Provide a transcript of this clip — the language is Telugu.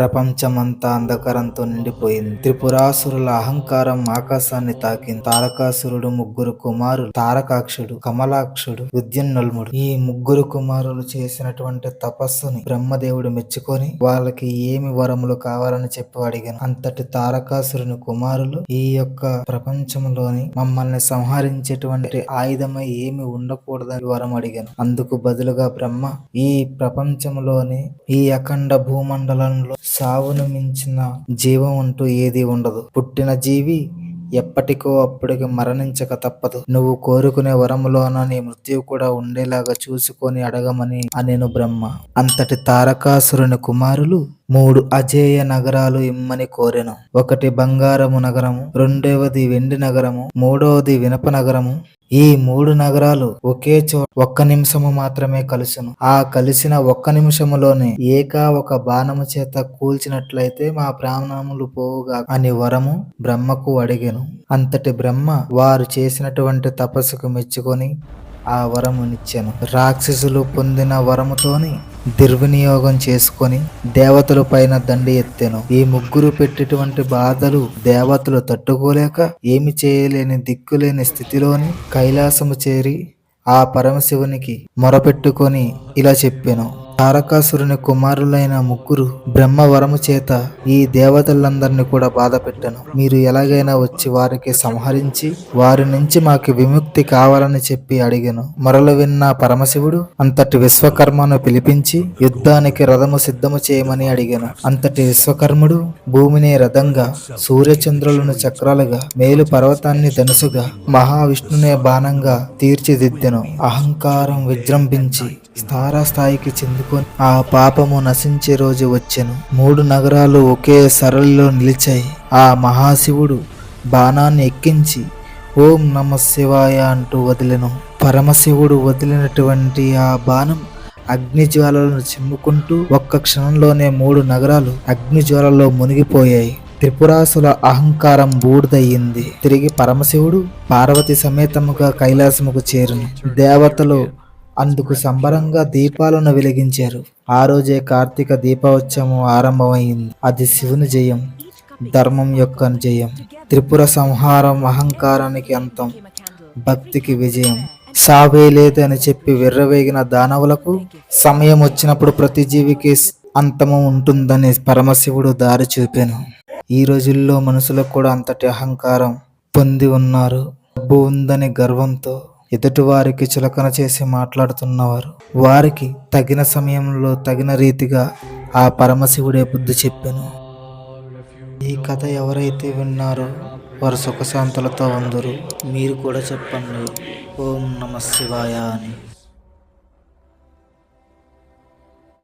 ప్రపంచమంతా అంధకారంతో నిండిపోయింది. త్రిపురాసురుల అహంకారం ఆకాశాన్ని తాకింది. తారకాసురుడు ముగ్గురు కుమారులు తారకాక్షుడు కమలాక్షుడు విద్యున్నల్ముడు. ఈ ముగ్గురు కుమారులు చేసినటువంటి తపస్సుని బ్రహ్మదేవుడు మెచ్చుకొని వాళ్ళకి ఏమి వరములు కావాలని చెప్పి అడిగాను. అంతటి తారకాసురుని కుమారులు ఈ యొక్క ప్రపంచంలోని మమ్మల్ని సంహరించేటువంటి ఆయుధమై ఏమి ఉండకూడదని వరం అడిగాను. అందుకు బదులుగా బ్రహ్మ ఈ ప్రపంచంలోని ఈ అఖండ భూమండలంలో సావును మించిన జీవం అంటూ ఏది ఉండదు. పుట్టిన జీవి ఎప్పటికో అప్పటికి మరణించక తప్పదు. నువ్వు కోరుకునే వరములోన నీ మృత్యువు కూడా ఉండేలాగా చూసుకొని అడగమని అనేను బ్రహ్మ. అంతటి తారకాసురుని కుమారులు మూడు అజేయ నగరాలు ఇమ్మని కోరెను. ఒకటి బంగారము నగరము రెండవది వెండి నగరము మూడవది వినప నగరము. ఈ మూడు నగరాలు ఒకే చో ఒక్క నిమిషము మాత్రమే కలుసును. ఆ కలిసిన ఒక్క నిమిషములోనే ఏకా ఒక బాణము చేత కూల్చినట్లయితే మా ప్రాణములు పోవుగా అని వరము బ్రహ్మకు అడిగెను. అంతటి బ్రహ్మ వారు చేసినటువంటి తపస్సుకు మెచ్చుకొని ఆ వరమునిచ్చాను. రాక్షసులు పొందిన వరముతోని దుర్వినియోగం చేసుకొని దేవతల పైన దండి ఎత్తెను. ఈ ముగ్గురు పెట్టేటువంటి బాధలు దేవతలు తట్టుకోలేక ఏమి చేయలేని దిక్కులేని స్థితిలోని కైలాసము చేరి ఆ పరమశివునికి మొరపెట్టుకొని ఇలా చెప్పాను. తారకాసురుని కుమారులైన ముగ్గురు బ్రహ్మవరము చేత ఈ దేవతలందరినీ కూడా బాధ పెట్టాను మీరు ఎలాగైనా వచ్చి వారికి సంహరించి వారి నుంచి మాకు విముక్తి కావాలని చెప్పి అడిగాను. మరలు విన్న పరమశివుడు అంతటి విశ్వకర్మను పిలిపించి యుద్ధానికి రథము సిద్ధము చేయమని అడిగాను. అంతటి విశ్వకర్ముడు భూమిని రథంగా సూర్యచంద్రులను చక్రాలుగా మేలు పర్వతాన్ని ధనుసుగా మహావిష్ణునే బాణంగా తీర్చిదిద్దెను. అహంకారం విజృంభించి స్థాయికి చెందుకొని ఆ పాపము నశించే రోజు వచ్చెను. మూడు నగరాలు ఒకే సరళిలో నిలిచాయి. ఆ మహాశివుడు బాణాన్ని ఎక్కించి ఓం నమ శివాయ అంటూ వదిలెను. పరమశివుడు వదిలినటువంటి ఆ బాణం అగ్ని జ్వాలలను చిమ్ముకుంటూ ఒక్క క్షణంలోనే మూడు నగరాలు అగ్నిజ్వాలలో మునిగిపోయాయి. త్రిపురాసుల అహంకారం బూడిదయ్యింది. తిరిగి పరమశివుడు పార్వతి సమేతముగా కైలాసముకు చేరును. దేవతలు అందుకు సంబరంగా దీపాలను వెలిగించారు. ఆ రోజే కార్తీక దీపోత్సవం ఆరంభమైంది. అది శివుని జయం ధర్మం యొక్క జయం త్రిపుర సంహారం అహంకారానికి అంతం భక్తికి విజయం. సావే లేదని చెప్పి విర్రవేగిన దానవులకు సమయం వచ్చినప్పుడు ప్రతి జీవికి అంతము ఉంటుందని పరమశివుడు దారి చూపాను. ఈ రోజుల్లో మనుషులకు కూడా అంతటి అహంకారం పొంది ఉన్నారు. డబ్బు ఉందని గర్వంతో ఎదుటివారికి చులకన చేసి మాట్లాడుతున్నవారు. వారికి తగిన సమయంలో తగిన రీతిగా ఆ పరమశివుడే బుద్ధి చెప్పాను. ఈ కథ ఎవరైతే విన్నారో వారు సుఖశాంతులతో ఉందరు. మీరు కూడా చెప్పండి. ఓం నమ శివాయ అని.